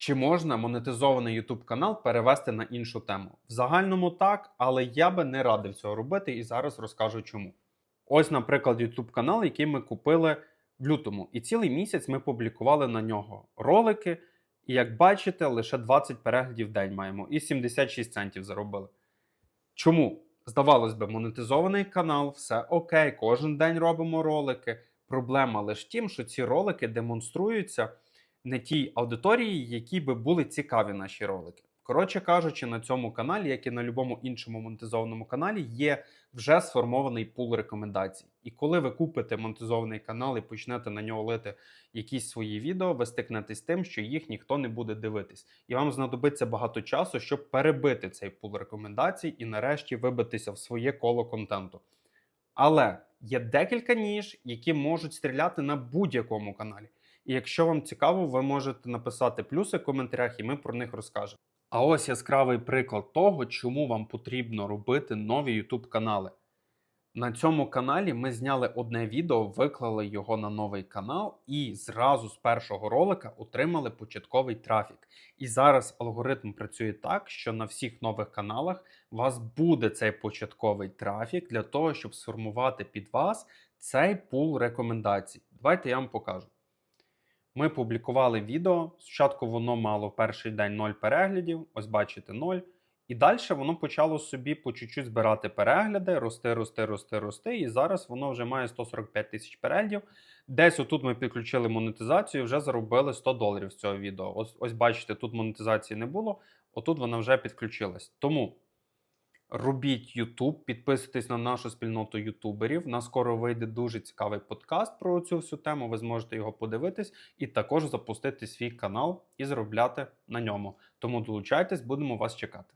Чи можна монетизований YouTube канал перевести на іншу тему? В загальному так, але я би не радив цього робити і зараз розкажу чому. Ось, наприклад, YouTube канал, який ми купили в лютому, і цілий місяць ми публікували на нього ролики. І як бачите, лише 20 переглядів в день маємо і 76 центів заробили. Чому? Здавалось би, монетизований канал, все окей, кожен день робимо ролики. Проблема лише в тім, що ці ролики демонструються не тій аудиторії, якій би були цікаві наші ролики. Коротше кажучи, на цьому каналі, як і на будь-якому іншому монетизованому каналі, є вже сформований пул рекомендацій. І коли ви купите монетизований канал і почнете на нього лити якісь свої відео, ви стикнетесь тим, що їх ніхто не буде дивитись. І вам знадобиться багато часу, щоб перебити цей пул рекомендацій і нарешті вибитися в своє коло контенту. Але є декілька ніж, які можуть стріляти на будь-якому каналі. І якщо вам цікаво, ви можете написати плюси в коментарях, і ми про них розкажемо. А ось яскравий приклад того, чому вам потрібно робити нові YouTube канали. На цьому каналі ми зняли одне відео, виклали його на новий канал, і зразу з першого ролика отримали початковий трафік. І зараз алгоритм працює так, що на всіх нових каналах у вас буде цей початковий трафік для того, щоб сформувати під вас цей пул рекомендацій. Давайте я вам покажу. Ми публікували відео. Спочатку воно мало в перший день 0 переглядів, ось бачите 0. І далі воно почало собі по чуть-чуть збирати перегляди, рости, рости, рости, рости. І зараз воно вже має 145 тисяч переглядів. Десь отут ми підключили монетизацію і вже заробили 100 доларів з цього відео. Ось, ось бачите, тут монетизації не було, отут вона вже підключилась. Тому робіть YouTube, підписуйтесь на нашу спільноту ютуберів. Нас скоро вийде дуже цікавий подкаст про цю всю тему. Ви зможете його подивитись і також запустити свій канал і заробляти на ньому. Тому долучайтесь, будемо вас чекати.